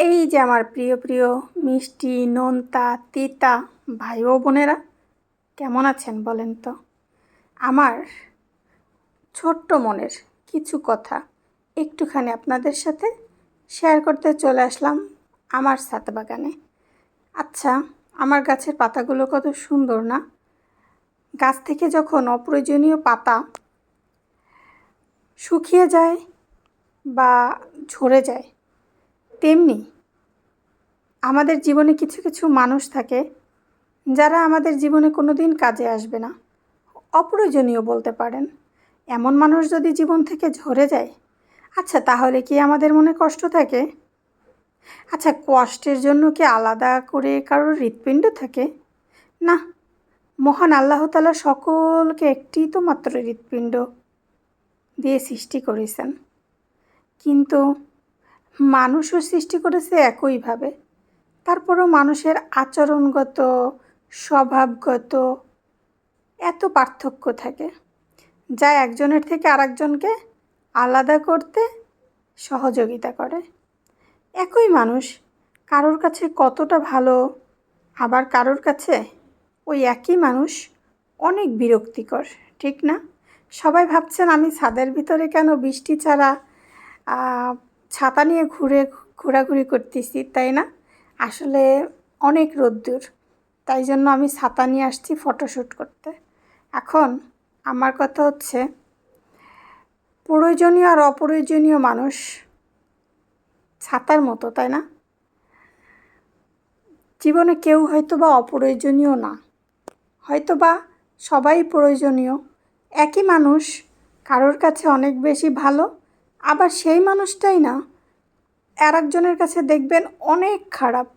এই যে আমার প্রিয় প্রিয় মিষ্টি, নোনতা, তিতা ভাই ও বোনেরা, কেমন আছেন বলেন তো? আমার ছোট্ট মনের কিছু কথা একটুখানি আপনাদের সাথে শেয়ার করতে চলে আসলাম আমার ছাদ বাগানে। আচ্ছা আমার গাছের পাতাগুলো কত সুন্দর না? গাছ থেকে যখন অপ্রয়োজনীয় পাতা শুকিয়ে যায় বা ঝরে যায় তেমনি আমাদের জীবনে কিছু কিছু মানুষ থাকে যারা আমাদের জীবনে কোনো দিন কাজে আসবে না। অপ্রয়োজনীয় বলতে পারেন। এমন মানুষ যদি জীবন থেকে ঝরে যায় আচ্ছা তাহলে কি আমাদের মনে কষ্ট থাকে? আচ্ছা কষ্টের জন্য কি আলাদা করে কারোর হৃৎপিণ্ড থাকে? না, মহান আল্লাহ তালা সকলকে একটি তো মাত্র হৃৎপিণ্ড দিয়ে সৃষ্টি করেছেন। কিন্তু মানুষও সৃষ্টি করেছে একইভাবে তারপরও মানুষের আচরণগত, স্বভাবগত এত পার্থক্য থাকে যা একজনের থেকে আরেকজনকে আলাদা করতে সহযোগিতা করে। একই মানুষ কারোর কাছে কতটা ভালো, আবার কারোর কাছে ওই একই মানুষ অনেক বিরক্তিকর, ঠিক না? সবাই ভাবছেন, আমি ছাদের ভিতরে কেন বৃষ্টি ছাড়া ছাতা নিয়ে ঘুরে ঘোরাঘুরি করতেছি, তাই না? আসলে অনেক রোদ্দুর, তাই জন্য আমি ছাতা নিয়ে আসছি ফটোশ্যুট করতে। এখন আমার কথা হচ্ছে, প্রয়োজনীয় আর অপ্রয়োজনীয় মানুষ ছাতার মতো, তাই না? জীবনে কেউ হয়তো বা অপ্রয়োজনীয় না হয়তো বা সবাই প্রয়োজনীয়। একই মানুষ কারোর কাছে অনেক বেশি ভালো আবার সেই মানুষটাই না আর একজনের কাছে দেখবেন অনেক খারাপ।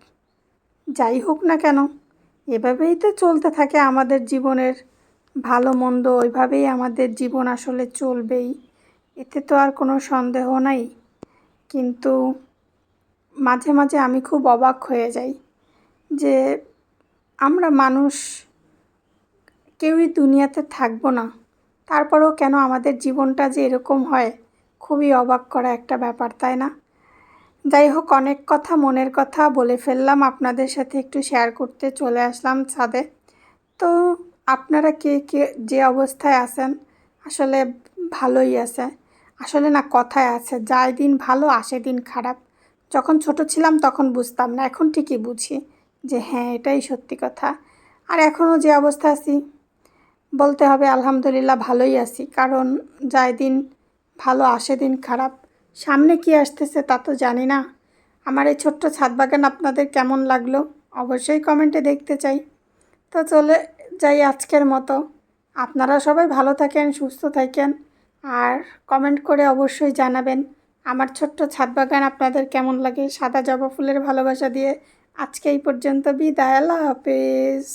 যাই হোক না কেন, এভাবেই তো চলতে থাকে আমাদের জীবনের। ভালো মন্দ ওইভাবেই আমাদের জীবন আসলে চলবেই, এতে তো আর কোনো সন্দেহ নাই। কিন্তু মাঝে মাঝে আমি খুব অবাক হয়ে যাই যে আমরা মানুষ, কেউই দুনিয়াতে থাকব না। তারপরেও কেন আমাদের জীবনটা যে এরকম হয়? খুবই অবাক করা একটা ব্যাপার, তাই না? যাই হোক, অনেক কথা মনের কথা বলে ফেললাম। আপনাদের সাথে একটু শেয়ার করতে চলে আসলাম ছাদে। তো আপনারা কে কে, যে অবস্থায় আছেন? আসলে ভালোই আছে। আসলে না, কথায় আছে। যায় দিন ভালো, আসে দিন খারাপ। যখন ছোট ছিলাম তখন বুঝতাম না, এখন ঠিকই বুঝি যে হ্যাঁ এটাই সত্যি কথা। আর এখনও যে অবস্থা আছি, বলতে হবে আলহামদুলিল্লাহ ভালোই আছি। কারণ যায় দিন ভালো আসে দিন খারাপ। সামনে কি আসতেছে তা তো জানি না। আমার এই ছোট্ট ছাদ বাগান আপনাদের কেমন লাগল অবশ্যই কমেন্টে দেখতে চাই। তো চলে যাই আজকের মতো। আপনারা সবাই ভালো থাকেন, সুস্থ থাকেন আর কমেন্ট করে অবশ্যই জানাবেন আমার ছোট্ট ছাদ বাগান আপনাদের কেমন লাগে। সাদা জবা ফুলের ভালোবাসা দিয়ে আজকে এই পর্যন্ত বিদায়। আল্লাহ হাফেজ।